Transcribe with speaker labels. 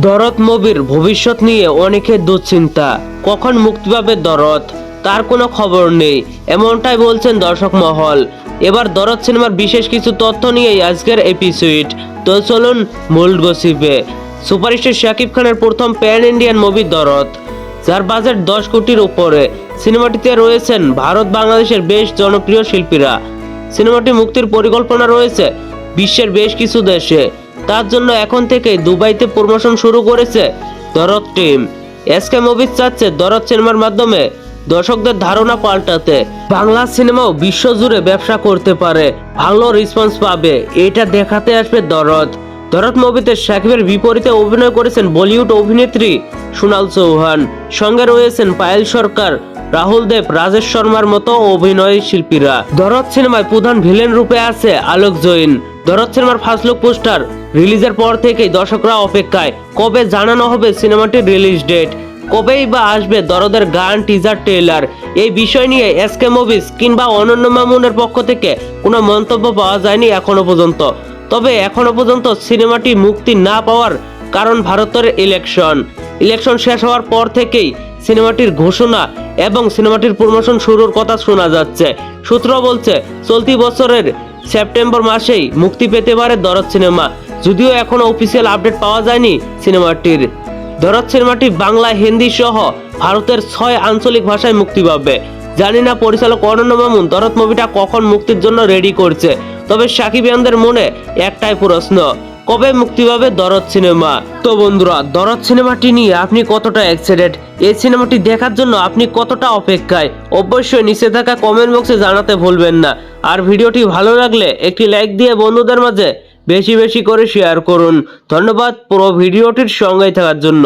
Speaker 1: দরদ মুভির ভবিষ্যৎ নিয়ে অনেকের দুশ্চিন্তা। কখন মুক্তি পাবে দরদ? তার কোনো খবর নেই। এমনটাই বলছেন দর্শক মহল। এবার দরদ সিনেমার বিশেষ কিছু তথ্য নিয়েই আজকের এপিসোড তো চলুন মূল গসিপে। সুপারস্টার শাকিব খানের প্রথম প্যান ইন্ডিয়ান মুভি দরদ। যার বাজেট দশ কোটির উপরে। সিনেমাটিতে রয়েছেন ভারত বাংলাদেশের বেশ জনপ্রিয় শিল্পীরা। সিনেমাটি মুক্তির পরিকল্পনা রয়েছে বিশ্বের বেশ কিছু দেশে। তার জন্য এখন থেকে দুবাইতে প্রমোশন শুরু করেছে দরদ টিম এসকে মুভিজ চাচ্ছে দরদ সিনেমার মাধ্যমে দর্শকদের ধারণা পাল্টাতে। বাংলা সিনেমাও বিশ্বজুড়ে ব্যবসা করতে পারে। ভালো রেসপন্স পাবে। এটা দেখাতে আসবে দরদ। দরদ মুভিতে সাকিবের বিপরীতে অভিনয় করেছেন বলিউড অভিনেত্রী সোনাল চৌহান। সঙ্গে রয়েছেন পায়েল সরকার, রাহুল দেব, রাজেশ শর্মার মতো অভিনয় শিল্পীরা দরদ সিনেমায় প্রধান ভিলেন রূপে আছে আলোক জৈন। দরদ সিনেমার ফার্স্ট লুক পোস্টার রিলিজের পর থেকেই দর্শকরা অপেক্ষায়। কবে জানানো হবে সিনেমাটির রিলিজ ডেট? কবেই বা আসবে দরদের গান, টিজার, ট্রেলার? এই বিষয় নিয়ে এসকে মুভিজ কিংবা অনন্য মামুনের পক্ষ থেকে কোনো মন্তব্য পাওয়া যায়নি এখনও পর্যন্ত। তবে এখনও পর্যন্ত সিনেমাটি মুক্তি না পাওয়ার কারণ ভারতের ইলেকশন। ইলেকশন শেষ হওয়ার পর থেকেই সিনেমাটির ঘোষণা এবং সিনেমাটির প্রমোশন শুরুর কথা শোনা যাচ্ছে। সূত্র বলছে, চলতি বছরের সেপ্টেম্বর মাসেই মুক্তি পেতে পারে দরদ সিনেমা। যদিও এখনও অফিসিয়াল আপডেট পাওয়া যায়নি সিনেমাটির। দরদ সিনেমাটি বাংলা, হিন্দি সহ ভারতের ছয় আঞ্চলিক ভাষায় মুক্তি পাবে। জানি না পরিচালক অনন্য মামুন, দরদ মুভিটা কখন মুক্তির জন্য রেডি করছে। তবে সাকিবিয়ানদের মনে একটাই প্রশ্ন কবে মুক্তি পাবে দরদ সিনেমা? তো বন্ধুরা, দরদ সিনেমাটি নিয়ে আপনি কতটা এক্সাইটেড এই সিনেমাটি দেখার জন্য আপনি কতটা অপেক্ষায়? অবশ্যই নিচে থাকা কমেন্ট বক্সে জানাতে ভুলবেন না। আর ভিডিওটি ভালো লাগলে একটি লাইক দিয়ে বন্ধুদের মাঝে বেশি বেশি করে শেয়ার করুন। ধন্যবাদ পুরো ভিডিওটির সঙ্গেই থাকার জন্য।